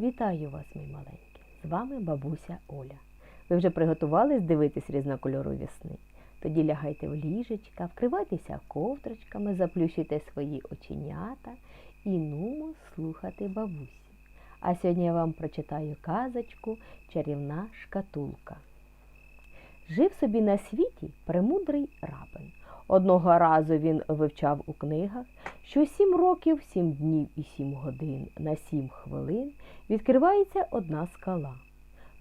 Вітаю вас, мій маленький! З вами бабуся Оля. Ви вже приготувались дивитись різнокольорові сни? Тоді лягайте в ліжечка, вкривайтеся ковдрочками, заплющуйте свої оченята і нумо слухати бабусі. А сьогодні я вам прочитаю казочку Чарівна шкатулка. Жив собі на світі премудрий рабин. Одного разу він вивчав у книгах, що сім років, сім днів і сім годин на сім хвилин відкривається одна скала.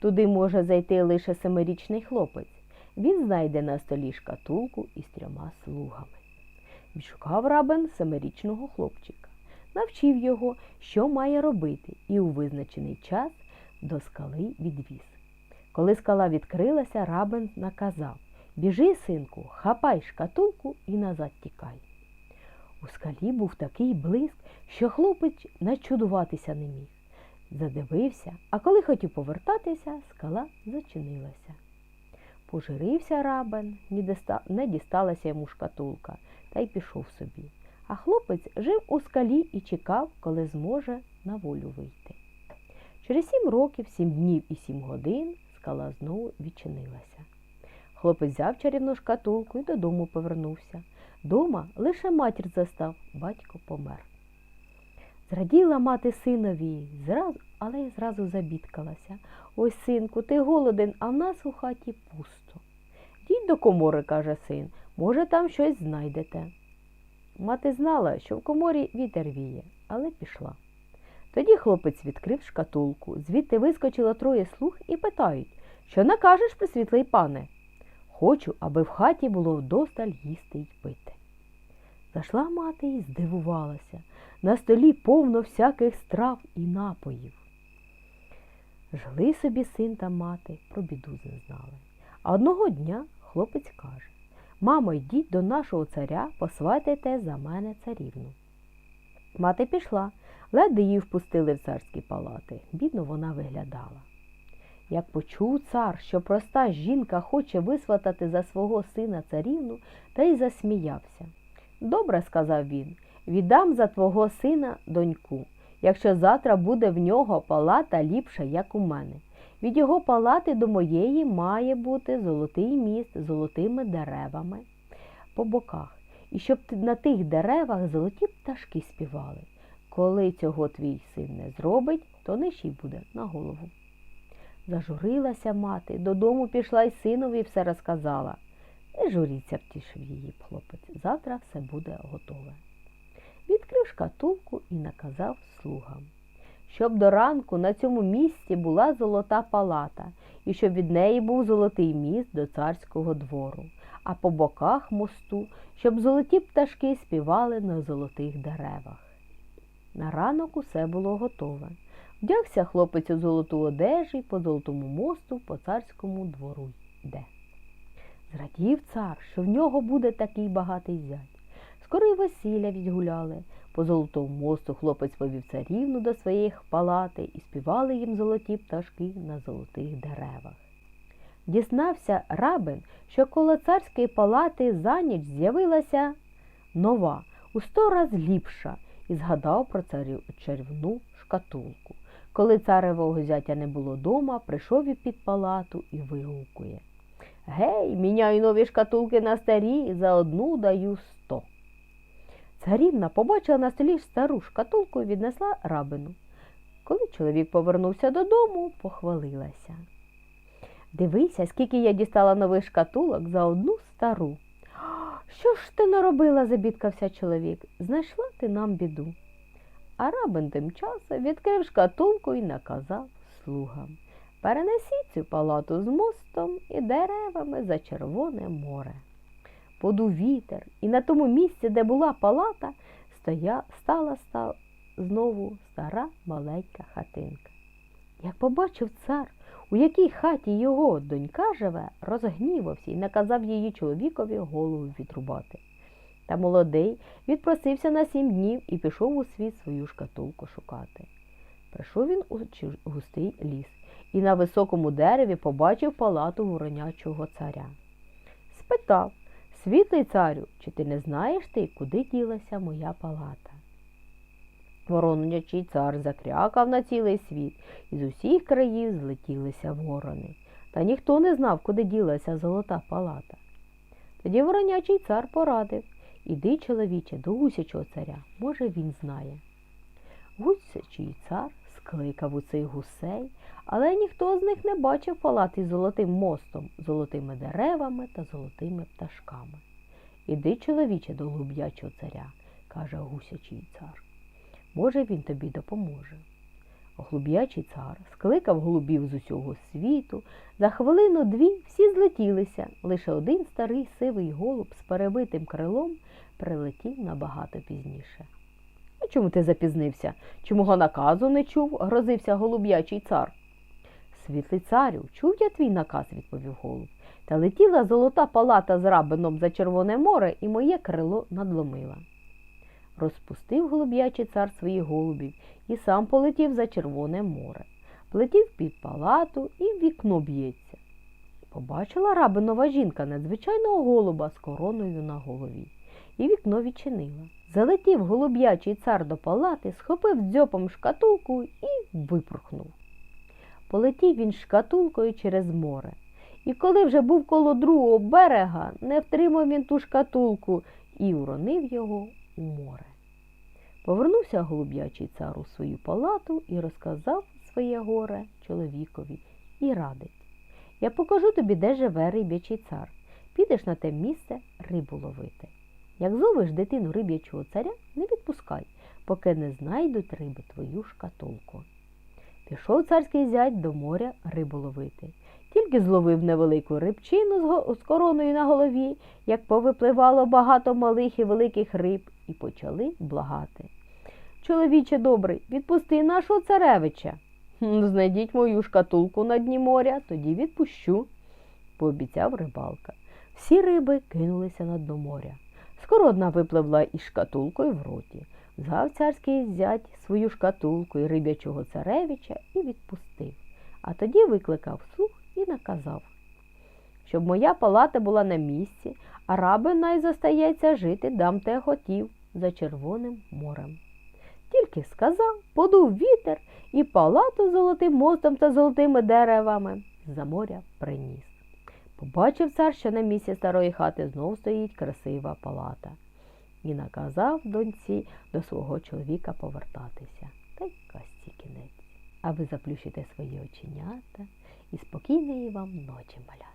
Туди може зайти лише семирічний хлопець. Він знайде на столі шкатулку із трьома слугами. Відшукав рабин семирічного хлопчика, навчив його, що має робити, і у визначений час до скали відвіз. Коли скала відкрилася, рабин наказав Біжи, синку, хапай шкатулку і назад тікай. У скалі був такий блиск, що хлопець начудуватися не міг. Задивився, а коли хотів повертатися, скала зачинилася. Пожирився рабин, не дісталася йому шкатулка, та й пішов собі. А хлопець жив у скалі і чекав, коли зможе на волю вийти. Через сім років, сім днів і сім годин скала знову відчинилася. Хлопець взяв чарівну шкатулку і додому повернувся. Дома лише матір застав, батько помер. Зраділа мати синові, зразу, але й зразу забідкалася. Ось, синку, ти голоден, а в нас у хаті пусто. Діть до комори, каже син, може, там щось знайдете. Мати знала, що в коморі вітер віє, але пішла. Тоді хлопець відкрив шкатулку, звідти вискочило троє слуг і питають, що накажеш, присвітлий пане? Хочу, аби в хаті було вдосталь їсти й пити. Зайшла мати і здивувалася. На столі повно всяких страв і напоїв. Жили собі син та мати, про біду не знали. А одного дня хлопець каже Мамо, йдіть до нашого царя, посватайте за мене царівну. Мати пішла, ледве її впустили в царські палати. Бідно вона виглядала. Як почув цар, що проста жінка хоче висватати за свого сина царівну, та й засміявся. Добре, сказав він, віддам за твого сина доньку, якщо завтра буде в нього палата ліпша, як у мене. Від його палати до моєї має бути золотий міст з золотими деревами по боках, і щоб на тих деревах золоті пташки співали. Коли цього твій син не зробить, то нижчий буде на голову. Зажурилася мати, додому пішла й синові все розказала. Не журіться, втішив її хлопець. Завтра все буде готове. Відкрив шкатулку і наказав слугам, щоб до ранку на цьому місці була золота палата, і щоб від неї був золотий міст до царського двору, а по боках мосту, щоб золоті пташки співали на золотих деревах. На ранок усе було готове. Вдягся хлопець у золоту одежі по золотому мосту по царському двору йде. Зрадів цар, що в нього буде такий багатий зять. Скоро й весілля відгуляли. По золотому мосту хлопець повів царівну до своєї палати і співали їм золоті пташки на золотих деревах. Дізнався рабин, що коло царської палати за ніч з'явилася нова, у сто раз ліпша, і згадав про царю чарівну шкатулку. Коли царевого зятя не було дома, прийшов і під палату і вигукує Гей, міняю нові шкатулки на старі, за одну даю сто. Царівна побачила на столі стару шкатулку і віднесла рабину. Коли чоловік повернувся додому, похвалилася. Дивися, скільки я дістала нових шкатулок за одну стару. Що ж ти наробила? забідкався чоловік. Знайшла ти нам біду. А рабин тим часом відкрив шкатулку і наказав слугам Перенесіть цю палату з мостом і деревами за Червоне море. Подув вітер, і на тому місці, де була палата, стоя, стала став знову стара маленька хатинка. Як побачив цар, у якій хаті його донька живе, розгнівався і наказав її чоловікові голову відрубати. Та молодий відпросився на сім днів і пішов у світ свою шкатулку шукати. Прийшов він у густий ліс і на високому дереві побачив палату воронячого царя. Спитав Світлий царю, чи ти не знаєш ти, куди ділася моя палата? Воронячий цар закрякав на цілий світ, і з усіх країв злетілися ворони. Та ніхто не знав, куди ділася золота палата. Тоді воронячий цар порадив Іди, чоловіче, до гусячого царя, може, він знає. Гусячий цар скликав у цих гусей, але ніхто з них не бачив палати з золотим мостом, золотими деревами та золотими пташками. Іди, чоловіче, до голуб'ячого царя, каже гусячий цар. Може, він тобі допоможе. Голуб'ячий цар скликав голубів з усього світу. За хвилину дві всі злетілися. Лише один старий сивий голуб з перебитим крилом прилетів набагато пізніше. А чому ти запізнився? Чи мого наказу не чув? грозився голуб'ячий цар. Світлий царю, чув я твій наказ, відповів голуб. Та летіла золота палата з рабином за Червоне море, і моє крило надломила. Розпустив голуб'ячий цар своїх голубів і сам полетів за Червоне море. Плетів під палату і в вікно б'ється. Побачила рабинова жінка надзвичайного голуба з короною на голові, і вікно відчинила. Залетів голуб'ячий цар до палати, схопив дзьопом шкатулку і випорхнув. Полетів він шкатулкою через море. І коли вже був коло другого берега, не втримав він ту шкатулку і уронив його у море. Повернувся голуб'ячий цар у свою палату і розказав своє горе чоловікові і радить. Я покажу тобі, де живе риб'ячий цар. Підеш на те місце рибу ловити. Як зовеш дитину риб'ячого царя, не відпускай, поки не знайдуть риби твою шкатулку. Пішов царський зять до моря рибу ловити. Тільки зловив невелику рибчину з, короною на голові, як повипливало багато малих і великих риб, і почали благати. Чоловіче добрий, відпусти нашого царевича. Знайдіть мою шкатулку на дні моря, тоді відпущу, пообіцяв рибалка. Всі риби кинулися на дно моря. Скоро випливла із шкатулкою в роті. Взяв царський зять свою шкатулку і рибячого царевича і відпустив. А тоді викликав слух і наказав, щоб моя палата була на місці, а раби най зостається жити дам те хотів за Червоним морем. Тільки сказав, подув вітер і палату золотим мостом та золотими деревами за моря приніс. Побачив цар, що на місці старої хати знов стоїть красива палата, і наказав доньці до свого чоловіка повертатися. Та й казці кінець. А ви заплющите свої оченята і спокійної вам ночі, малята.